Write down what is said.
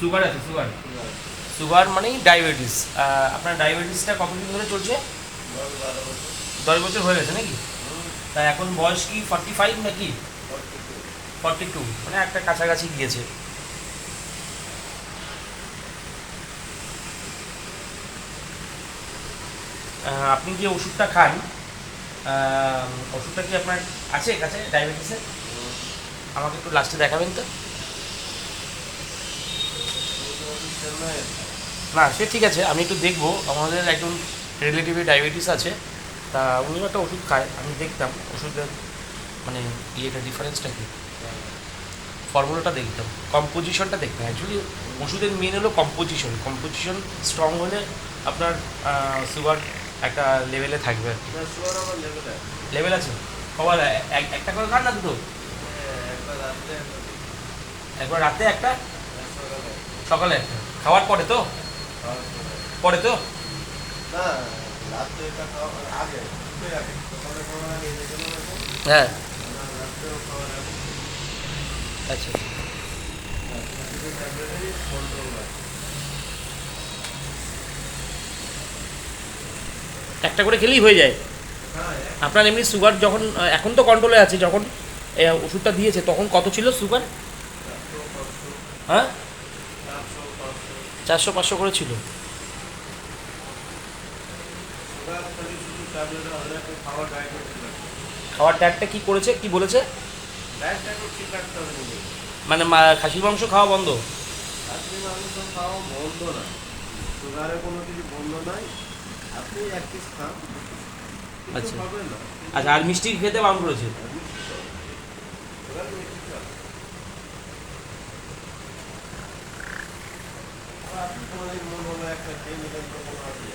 Sugar আছে sugar sugar মানেই diabetes আপনার ডায়াবেটিসটা কতদিন ধরে চলছে? দশ বছর। হয়ে গেছে নাকি? তা এখন বয়স কি ফর্টি ফাইভ নাকি? ফর্টি টু মানে একটা কাছাকাছি গিয়েছে। আপনি যে ওষুধটা খান? ওষুধটা কি আপনার আছে কাছে ডায়াবেটিসের আমাকে একটু লাস্টে দেখাবেন তো? না সে ঠিক আছে আমি একটু দেখব। আমাদের একজন রিলেটিভে ডায়াবেটিস আছে। তা উনিও একটা ওষুধ খায় আমি দেখতাম। ওষুধের মানে ইয়েটা ডিফারেন্সটা কি? ফর্মুলাটা দেখতাম। কম্পোজিশনটা দেখতাম। অ্যাকচুয়ালি ওষুধের মেন হলো কম্পোজিশন কম্পোজিশন স্ট্রং হলে আপনার সুগার একটা লেভেলে থাকবে। আর কি লেভেল আছে? কবার এক- একটা করে খান না দুটো? একবার রাতে একটা? সকালে। একটা খাওয়ার পরে তো? পরে। তো? হ্যাঁ। আচ্ছা। একটা করে খেলেই হয়ে যায়। হ্যাঁ আপনার এমনি সুগার যখন এখন তো কন্ট্রোলে আছে যখন ওষুধটা দিয়েছে তখন কত ছিল সুগার? হ্যাঁ? চারশো পাঁচশো করে ছিল। খাওয়ার ডায়েটটা কি করেছে কি বলেছে? মানে মা- খাসির মাংস খাওয়া বন্ধ? আপনি মাংস খাওয়া বন্ধ না। সুগারে কোনো কিছু বন্ধ নাই। আপনি এক পিস খান। আচ্ছা। আচ্ছা আর মিষ্টি খেতে বারণ করেছে? সুগার মিষ্টি খান। আবার আপনি কোনোদিন মন হলো একটা খেয়ে নিলেন তো কোনো আসবে